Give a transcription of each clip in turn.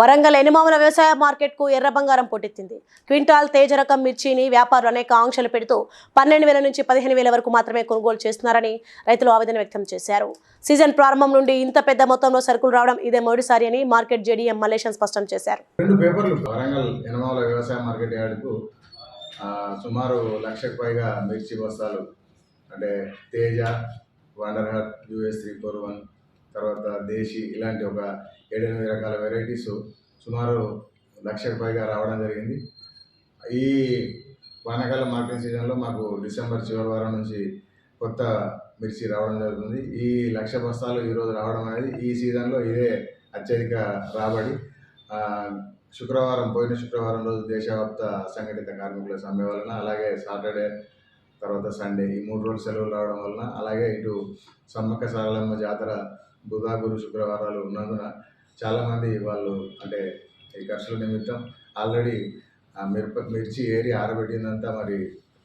వరంగల్ ఎనుమామల వ్యవసాయ మార్కెట్కు ఎర్ర బంగారం పొట్టెత్తింది క్వింటాల్ తేజ రకం మిర్చిని వ్యాపారులు అనేక ఆంక్షలు పెడుతూ పన్నెండు వేల నుంచి పదిహేను వేల వరకు మాత్రమే కొనుగోలు చేస్తున్నారని రైతులు ఆవేదన వ్యక్తం చేశారు సీజన్ ప్రారంభం నుండి ఇంత పెద్ద మొత్తంలో సరుకులు రావడం ఇదే మొదటిసారి అని మార్కెట్ జేడీఎం మలేషన్ స్పష్టం చేశారు రెండు పేపర్లు వరంగల్ వ్యవసాయ మార్కెట్ యార్డుకు సుమారు లక్షకు పైగా మిర్చి బస్తాలు అంటే Teja wonder hot three four one తర్వాత దేశీ ఇలాంటి ఒక ఏడెనిమిది రకాల వెరైటీస్ సుమారు లక్షకు పైగా రావడం జరిగింది ఈ వానాకాలం మార్కెట్ సీజన్లో మాకు డిసెంబర్ చివరి వారం నుంచి కొత్త మిర్చి రావడం జరుగుతుంది ఈ లక్ష బస్తాలు ఈరోజు రావడం అనేది ఈ సీజన్లో ఇదే అత్యధిక రాబడి శుక్రవారం పోయిన శుక్రవారం రోజు దేశవ్యాప్త సంఘటిత కార్మికుల సమ్మె వలన అలాగే సాటర్డే తర్వాత సండే ఈ మూడు రోజులు సెలవులు రావడం వలన అలాగే ఇటు సమ్మక్క సారలమ్మ జాతర బుధ గురు శుక్రవారాలు ఉన్నందున చాలామంది వాళ్ళు అంటే ఈ ఖర్చుల నిమిత్తం ఆల్రెడీ మిరప మిర్చి ఏరి ఆరబెట్టినంత మరి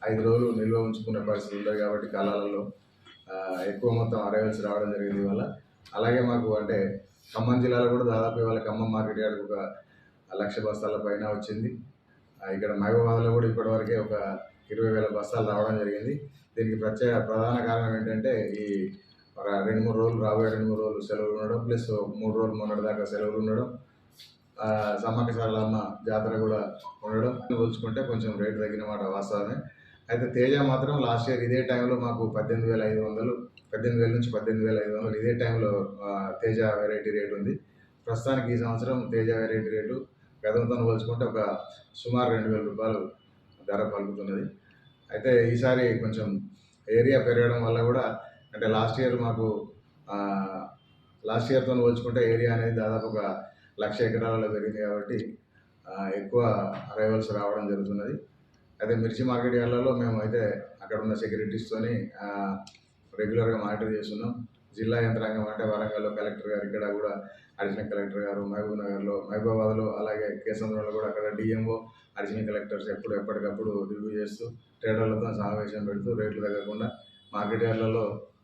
ఐదు రోజులు నిల్వ ఉంచుకునే పరిస్థితులు ఉండదు కాబట్టి కాలాలలో ఎక్కువ మొత్తం అరైవల్స్ రావడం జరిగింది వల్ల అలాగే మాకు అంటే ఖమ్మం జిల్లాలో కూడా దాదాపు ఇవాళ ఖమ్మం మార్కెట్ యార్డ్ ఒక లక్ష బస్తాల పైన వచ్చింది ఇక్కడ మహబూబాద్లో కూడా ఇప్పటివరకే ఒక ఇరవై వేల బస్తాలు రావడం జరిగింది దీనికి ప్రత్యేక ప్రధాన కారణం ఏంటంటే ఈ రెండు మూడు రోజులు రాబోయే రెండు మూడు రోజులు సెలవులు ఉండడం ప్లస్ మూడు రోజులు మొన్నటి దాకా సెలవులు ఉండడం సమ్మక అమ్మ జాతర కూడా ఉండడం పోల్చుకుంటే కొంచెం రేటు తగ్గిన మాట వాస్తవమే అయితే తేజ మాత్రం లాస్ట్ ఇయర్ ఇదే టైంలో మాకు పద్దెనిమిది వేల ఐదు వందలు పద్దెనిమిది వేల నుంచి పద్దెనిమిది వేల ఐదు వందలు ఇదే టైంలో తేజ వెరైటీ రేటు ఉంది ప్రస్తుతానికి ఈ సంవత్సరం తేజ వెరైటీ రేటు గతంతో పోల్చుకుంటే ఒక సుమారు రెండు వేల రూపాయలు ధర పలుకుతున్నది అయితే ఈసారి కొంచెం ఏరియా పెరగడం వల్ల కూడా అంటే లాస్ట్ ఇయర్ మాకు లాస్ట్ ఇయర్తో పోల్చుకుంటే ఏరియా అనేది దాదాపు ఒక లక్ష ఎకరాలలో పెరిగింది కాబట్టి ఎక్కువ అరైవల్స్ రావడం జరుగుతున్నది అయితే మిర్చి మార్కెట్ యార్డ్లలో మేము అయితే అక్కడ ఉన్న సెక్యూరిటీస్తోని రెగ్యులర్గా మానిటర్ చేస్తున్నాం జిల్లా యంత్రాంగం అంటే వరంగల్లో కలెక్టర్ గారు ఇక్కడ కూడా అడిషనల్ కలెక్టర్ గారు మహబూబ్ నగర్లో మహబూబాబాద్లో అలాగే కేసంద్రంలో కూడా అక్కడ డిఎంఓ అడిషనల్ కలెక్టర్స్ ఎప్పుడు ఎప్పటికప్పుడు రివ్యూ చేస్తూ ట్రేడర్లతో సమావేశం పెడుతూ రేట్లు తగ్గకుండా మార్కెట్ యార్డ్లలో